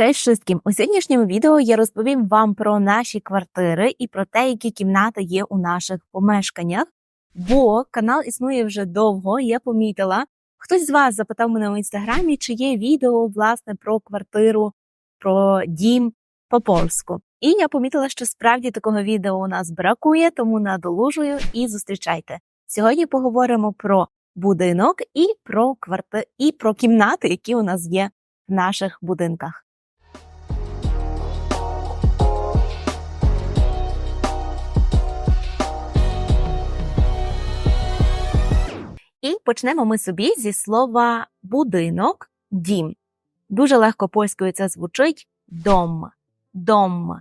Cześć wszystkim! У сьогоднішньому відео я розповім вам про наші квартири і про те, які кімнати є у наших помешканнях. Бо канал існує вже довго, я помітила. Хтось з вас запитав мене в інстаграмі, чи є відео власне про квартиру, про дім по польську. І я помітила, що справді такого відео у нас бракує, тому надолужую і зустрічайте. Сьогодні поговоримо про будинок і про кварти... і про кімнати, які у нас є в наших будинках. І почнемо ми собі зі слова будинок, дім. Дуже легко польською це звучить дом. Дом.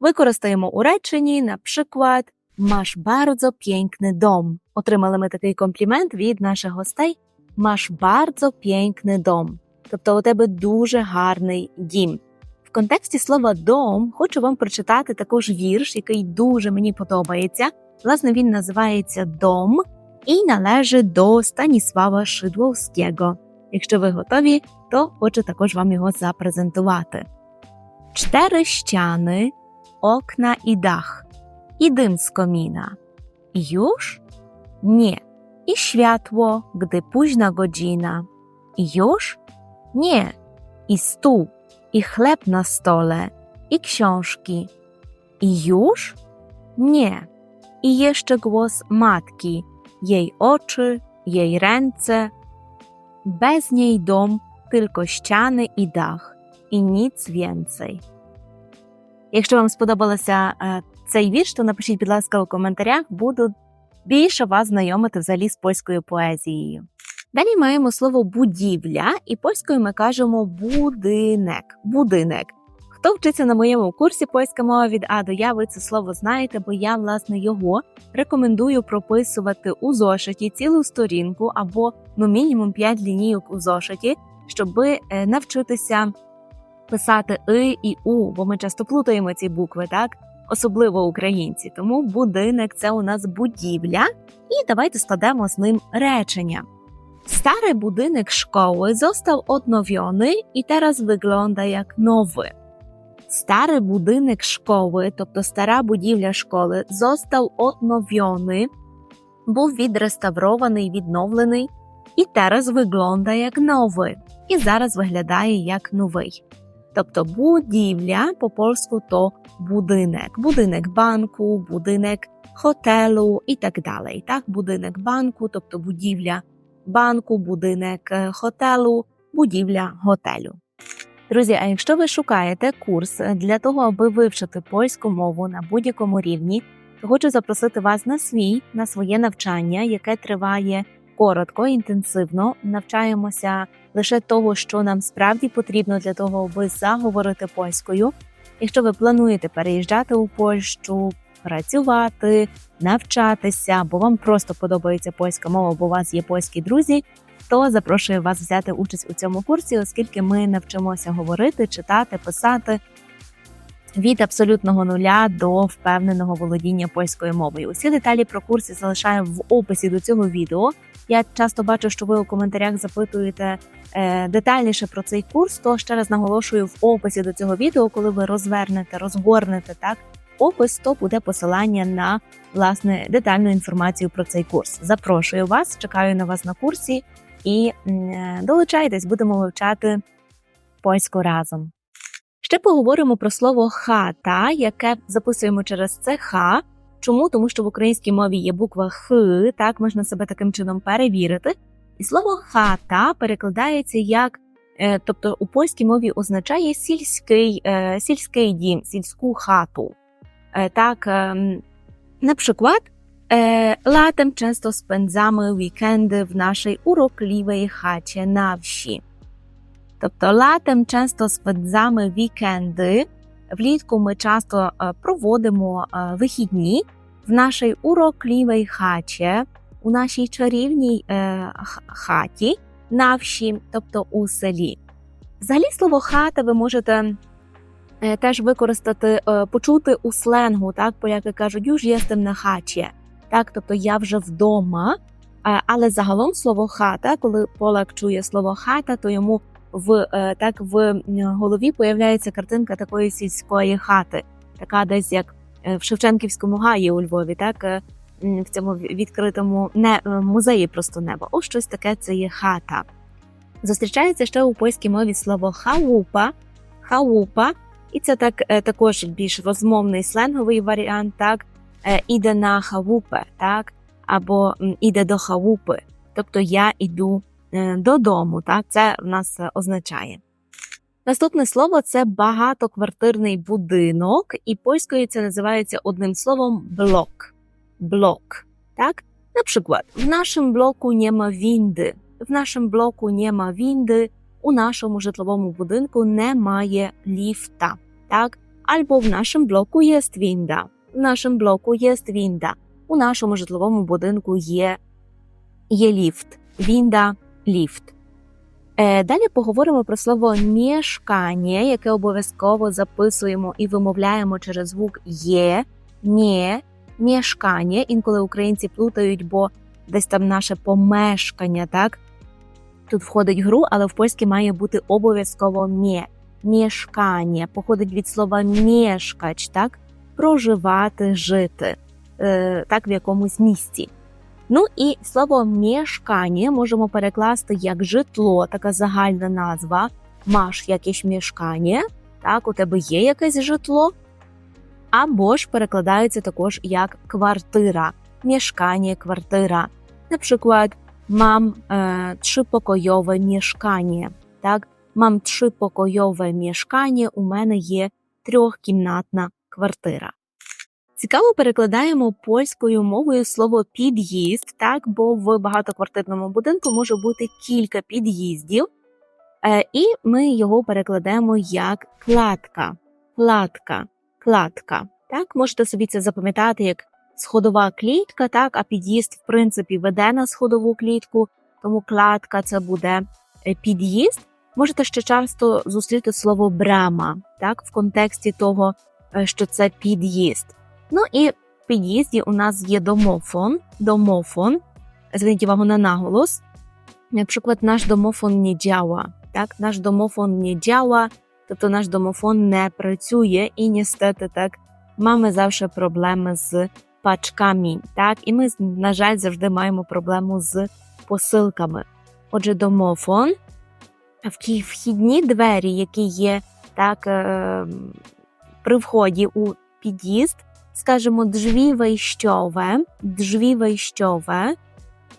Використаємо у реченні, наприклад, Маш bardzo piękny дом. Отримали ми такий комплімент від наших гостей. Маш bardzo piękny дом. Тобто у тебе дуже гарний дім. В контексті слова дом хочу вам прочитати також вірш, який дуже мені подобається. Власне, він називається Дом і належить до Станіслава Шидловського. Якщо ви готові, то хочу також вам його запрезентувати. Cztery ściany, okna i dach. I dym z komina. I już? Nie. I światło, gdy późna godzina. I już? Nie. I stół, i chleb na stole, i książki. I już? Nie. I jeszcze głos matki, jej oczy, jej ręce. Bez niej dom, tylko ściany i dach, і ніц więcej. Якщо вам сподобалося цей вірш, то напишіть, будь ласка, у коментарях, буду більше вас знайомити взагалі з польською поезією. Далі маємо слово будівля, і польською ми кажемо будинок. Будинок. Хто вчиться на моєму курсі польська мова від А до Я, ви це слово знаєте, бо я, власне, його рекомендую прописувати у зошиті цілу сторінку або ну мінімум 5 лінійок у зошиті, щоб навчитися писати и і у, бо ми часто плутаємо ці букви, так? Особливо українці. Тому будинок це у нас будівля, і давайте складемо з ним речення. Stary budynek szkoły został odnowiony i teraz wygląda jak nowy. Stary budynek szkoły, тобто стара будівля школи, został odnowiony, був відреставрований, відновлений, і зараз виглядає як новий, і зараз виглядає як новий. Тобто будівля по польську то будинок, будинок банку, будинок хотелу і так далі. Так, будинок банку, тобто будівля банку, будинок хотелу, будівля готелю. Друзі, а якщо ви шукаєте курс для того, аби вивчити польську мову на будь-якому рівні, то хочу запросити вас на свій на своє навчання, яке триває коротко, інтенсивно. Навчаємося лише того, що нам справді потрібно для того, аби заговорити польською. Якщо ви плануєте переїжджати у Польщу, працювати, навчатися, бо вам просто подобається польська мова, бо у вас є польські друзі, то запрошую вас взяти участь у цьому курсі, оскільки ми навчимося говорити, читати, писати від абсолютного нуля до впевненого володіння польською мовою. Усі деталі про курс я залишаю в описі до цього відео. Я часто бачу, що ви у коментарях запитуєте е, детальніше про цей курс. То ще раз наголошую в описі до цього відео, коли ви розвернете, розгорнете так опис, то буде посилання на власне детальну інформацію про цей курс. Запрошую вас, чекаю на вас на курсі і е, долучайтесь, будемо вивчати польську разом. Ще поговоримо про слово хата, яке записуємо через це ха. Чому? Тому що в українській мові є буква Х, так можна себе таким чином перевірити. І слово хата перекладається як, е, тобто у польській мові означає сільський, е, сільський дім, сільську хату. Так, наприклад, latem często spędzamy weekendy w naszej urokliwej chacie na wsi. Тобто latem часто спендзами вікенди, влітку ми часто проводимо вихідні в нашій уроклівій хаті, у нашій чарівній хаті, навші, тобто у селі. Взагалі слово хата ви можете теж використати, почути у сленгу, так, поляки кажуть, już jestem на хаті, так, тобто я вже вдома. Але загалом слово хата, коли полак чує слово хата, то йому в е, так в голові появляється картинка такої сільської хати, така десь як е, в Шевченківському гаї у Львові, так е, в цьому відкритому не е, музеї просто неба. Ось щось таке це є хата. Зустрічається ще у польській мові слово хаупа, хаупа, і це так е, також більш розмовний сленговий варіант, так е, іде на хавупе, так або іде до хавупи. Тобто я іду е, додому, так це в нас е, означає. Наступне слово це багатоквартирний будинок, і польською це називається одним словом блок. Блок. Так? Наприклад, в нашому блоку нема вінди. В нашому блоку нема вінди, у нашому житловому будинку немає ліфта. Так? Або в нашому блоку є вінда. В нашому блоку є вінда. У нашому житловому будинку є, є ліфт. Вінда, ліфт. Е, Далі поговоримо про слово мішкання, яке обов'язково записуємо і вимовляємо через звук є, мє, мішкання. Інколи українці плутають, бо десь там наше помешкання, так? Тут входить гру, але в польській має бути обов'язково мє. Мішкання походить від слова мешкач, так? Проживати, жити, е, так в якомусь місці. Ну і слово мешкання можемо перекласти як житло, така загальна назва. Маш якесь мешкання, так, у тебе є якесь житло, або ж перекладається також як квартира, мешкання, квартира. Наприклад, мам е, трипокойове мешкання. Так, мам трипокойове мешкання, у мене є трьохкімнатна квартира. Цікаво перекладаємо польською мовою слово під'їзд, так? Бо в багатоквартирному будинку може бути кілька під'їздів, е, і ми його перекладаємо як кладка, кладка, кладка. Так, можете собі це запам'ятати як сходова клітка, так, а під'їзд, в принципі, веде на сходову клітку, тому кладка це буде е, під'їзд. Можете ще часто зустріти слово брама, так, в контексті того, що це під'їзд. Ну і в під'їзді у нас є домофон. Домофон. Зверніть увагу на наголос. Наприклад, наш домофон не działa. Так, наш домофон не działa, тобто наш домофон не працює, і niestety так mamy завжди проблеми з пачками. Так, і ми, на жаль, завжди маємо проблему з посилками. Отже, домофон, вхідні двері, які є так е, при вході у під'їзд, скажімо, drzwi wejściowe, drzwi wejściowe,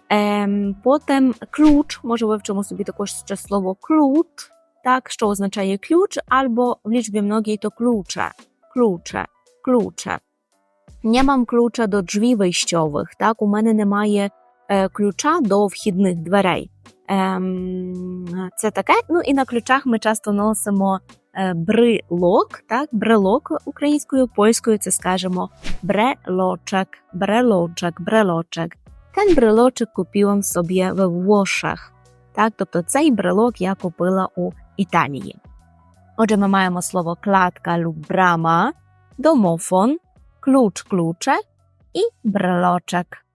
ем, потім ключ, може вивчимо собі також ще слово ключ, так, що означає ключ, або в лічбі многій то ключе, ключе, ключе. Не мам ключа до drzwi wejściowych, так, у мене немає е, ключа до вхідних дверей. Ем, це таке. Ну і на ключах ми часто носимо е, брелок, так, брелок українською, польською це скажемо брелочек, брелочек, брелочек. Ten брелочек купила собі we Włoszech. Так, тобто цей брелок я купила у Італії. Отже, ми маємо слово кладка брама, домофон, ключ, ключе і брелочек.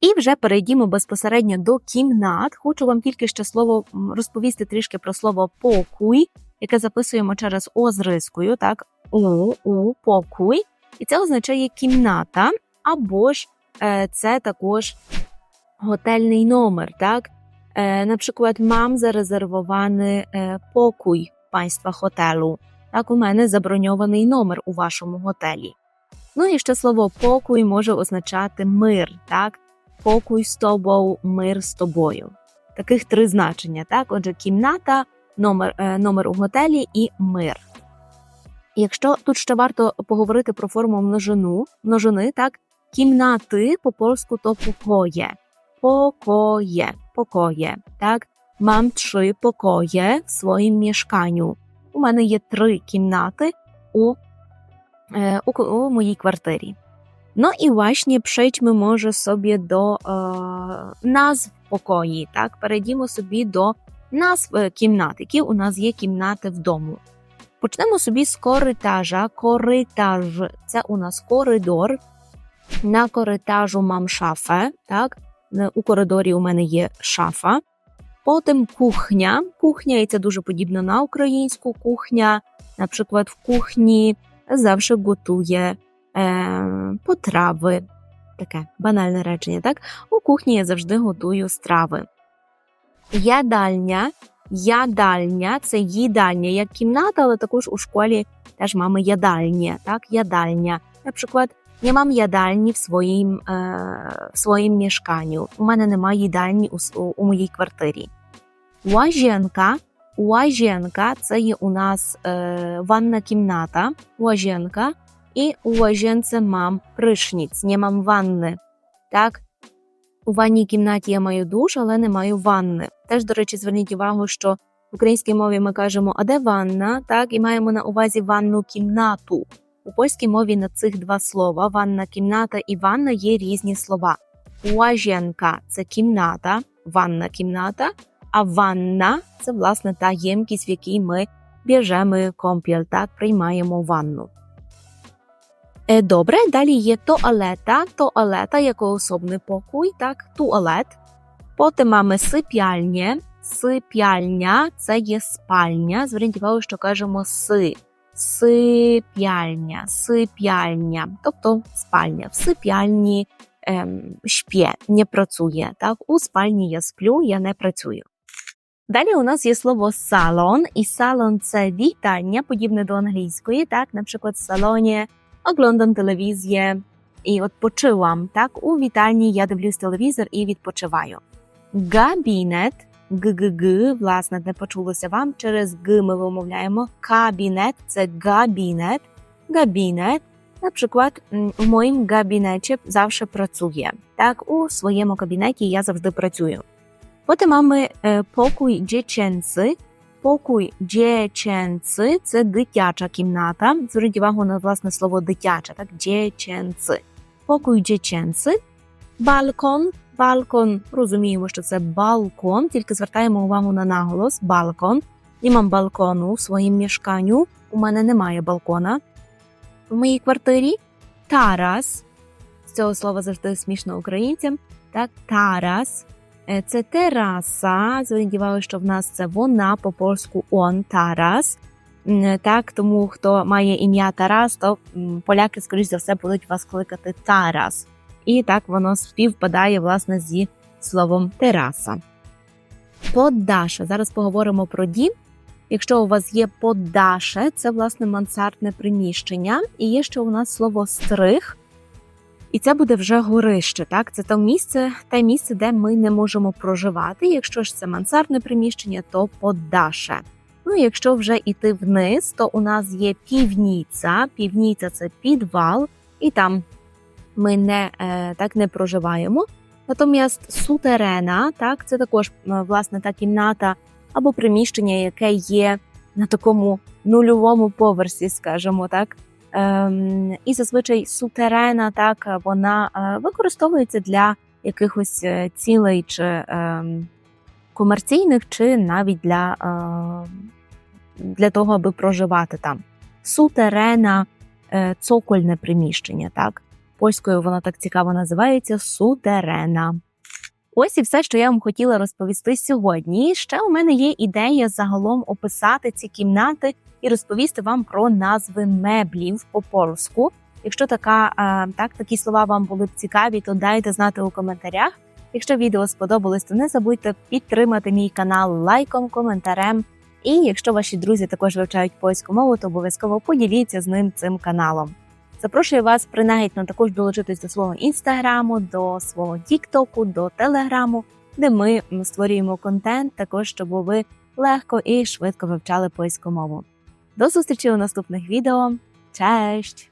І вже перейдімо безпосередньо до кімнат. Хочу вам тільки ще слово розповісти трішки про слово покуй, яке записуємо через о з рискою, так у, у покуй. І це означає кімната, або ж е, це також готельний номер. Так? Е, наприклад, мам зарезервований е, покуй państwa hotelu. Так, у мене заброньований номер у вашому готелі. Ну і ще слово покуй може означати мир, так? Покуй з тобою, мир з тобою. Таких три значення. Так, отже, кімната, номер, е, номер у готелі і мир. Якщо тут ще варто поговорити про форму множину, множини, так, кімнати по польську то покоє. Покоє, покоє. Так, мам три покоє в своїм мішканню. У мене є три кімнати у, е, у, у моїй квартирі. No i właśnie przejdźmy może sobie do e, назв покої. Так, перейдімо собі до назв е, кімнат, які у нас є кімнати в дому. Почнемо собі з коритажа. Коритаж це у нас коридор. На коритажу мам шафе. Так, Е, у коридорі у мене є шафа. Потім кухня. Кухня, і це дуже подібно на українську кухня. Наприклад, в кухні завжди готує е, потрави. Таке банальне речення, так? У кухні я завжди готую страви. Ядальня. Ядальня це їдальня як кімната, але також у школі теж mamy jadalnię, tak? Jadalnia. Na przykład nie mam jadalni w swoim, e, w swoim. У мене немає їдальні у, у, у моїй квартирі. Łazienka. Łazienka це є у нас е, ванна кімната. Łazienka. І у łazience mam prysznic. Nie mam wanny. Так? У ванній кімнаті я маю душ, але не маю ванни. Теж, до речі, зверніть увагу, що в українській мові ми кажемо, а де ванна? Так, і маємо на увазі ванну кімнату. У польській мові на цих два слова ванна кімната і ванна є різні слова. Łazienka – це кімната, ванна кімната, а ванна це власне та ємкість, в якій ми біжемо комп'єл, так приймаємо ванну. Е, Добре, далі є туалета, туалета як особний покой, так, туалет. Потім маємо сип'яльнє, Сип'яльня це є спальня. Зверніть увагу, що кажемо си. Сип'яльня, сип'яльня, тобто спальня. В сип'яльні ем, шпє, не працює. Так? У спальні я сплю, я не працюю. Далі у нас є слово салон, і салон це вітання, подібне до англійської. Так, наприклад, в салоні оглядам телевізію і відпочивам. Так, у вітальні я дивлюсь телевізор і відпочиваю. Габінет ГГГ, власне, не почулося вам. Через Г ми вимовляємо кабінет, це габінет, габінет. Наприклад, у моїм габінеті завжди працює. Так, у своєму кабінеті я завжди працюю. Потім маємо е, покой дівчинці. Покой дівчинці – це дитяча кімната. Зверніть увагу на власне слово дитяча, так, дівчинці. Покой дівчинці. Балкон Балкон, розуміємо, що це балкон, тільки звертаємо увагу на наголос балкон. Не мам балкону в своїм мішканню. У мене немає балкона. В моїй квартирі Тарас. З цього слова завжди смішно українцям. Так, Тарас. Е, Це тераса. Зверніть що в нас це вона по-польську он Тарас. Так, тому хто має ім'я Тарас, то поляки, скоріш за все, будуть вас кликати Тарас і так воно співпадає власне зі словом тераса. Поддаша. Зараз поговоримо про дім. Якщо у вас є поддаше, це власне мансардне приміщення, і є ще у нас слово стриг, і це буде вже горище. Так, це те місце, те місце, де ми не можемо проживати. Якщо ж це мансардне приміщення, то поддаше. Ну, якщо вже йти вниз, то у нас є півніця. Півніця це підвал, і там ми не е, так не проживаємо. Натомість сутерена, так, це також е, власне та кімната або приміщення, яке є на такому нульовому поверсі, скажімо так. Ем, і зазвичай сутерена, так, вона е, використовується для якихось цілей чи ем, комерційних, чи навіть для, е, для того, аби проживати там. Сутерена е, цокольне приміщення, так. Польською вона так цікаво називається сутерена. Ось і все, що я вам хотіла розповісти сьогодні. Ще у мене є ідея загалом описати ці кімнати і розповісти вам про назви меблів по польську. Якщо така, е, так, такі слова вам були б цікаві, то дайте знати у коментарях. Якщо відео сподобалось, то не забудьте підтримати мій канал лайком, коментарем. І якщо ваші друзі також вивчають польську мову, то обов'язково поділіться з ним цим каналом. Запрошую вас принагідно також долучитись до свого інстаграму, до свого тіктоку, до телеграму, де ми створюємо контент, також щоб ви легко і швидко вивчали польську мову. До зустрічі у наступних відео. Честь!